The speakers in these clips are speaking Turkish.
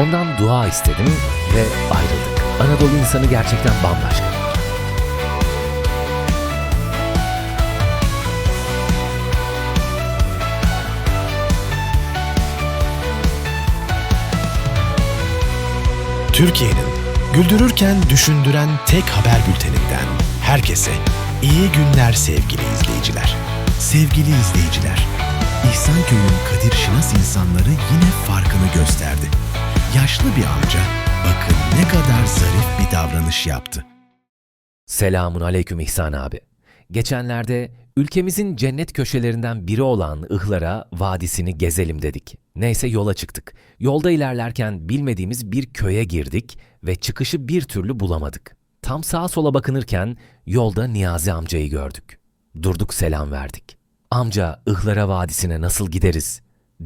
Ondan dua istedim ve ayrıldık. Anadolu insanı gerçekten bambaşka. Türkiye'nin güldürürken düşündüren tek haber bülteninden herkese iyi günler sevgili izleyiciler. Sevgili izleyiciler, İhsanköy'ün Kadir Şinas insanları yine farkını gösterdi. Yaşlı bir amca bakın ne kadar zarif bir davranış yaptı. Selamun aleyküm İhsan abi. Geçenlerde ülkemizin cennet köşelerinden biri olan Ihlara Vadisi'ni gezelim dedik. Neyse yola çıktık. Yolda ilerlerken bilmediğimiz bir köye girdik ve çıkışı bir türlü bulamadık. Tam sağa sola bakınırken yolda Niyazi amcayı gördük. Durduk selam verdik. Amca Ihlara Vadisi'ne nasıl gideriz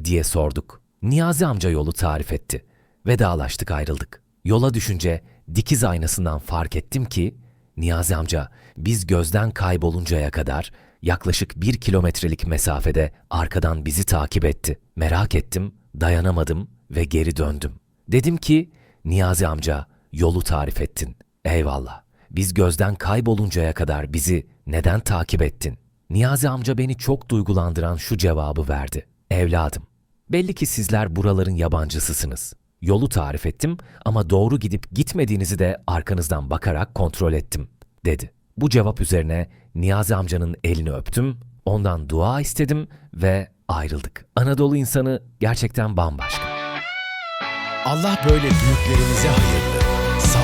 diye sorduk. Niyazi amca yolu tarif etti. Vedalaştık ayrıldık. Yola düşünce dikiz aynasından fark ettim ki Niyazi amca biz gözden kayboluncaya kadar yaklaşık bir kilometrelik mesafede arkadan bizi takip etti. Merak ettim, dayanamadım ve geri döndüm. Dedim ki Niyazi amca yolu tarif ettin. Eyvallah. Biz gözden kayboluncaya kadar bizi neden takip ettin? Niyazi amca beni çok duygulandıran şu cevabı verdi. Evladım, belli ki sizler buraların yabancısısınız. Yolu tarif ettim ama doğru gidip gitmediğinizi de arkanızdan bakarak kontrol ettim, dedi. Bu cevap üzerine Niyazi amcanın elini öptüm, ondan dua istedim ve ayrıldık. Anadolu insanı gerçekten bambaşka. Allah böyle büyüklerimize hayırlı, ömürler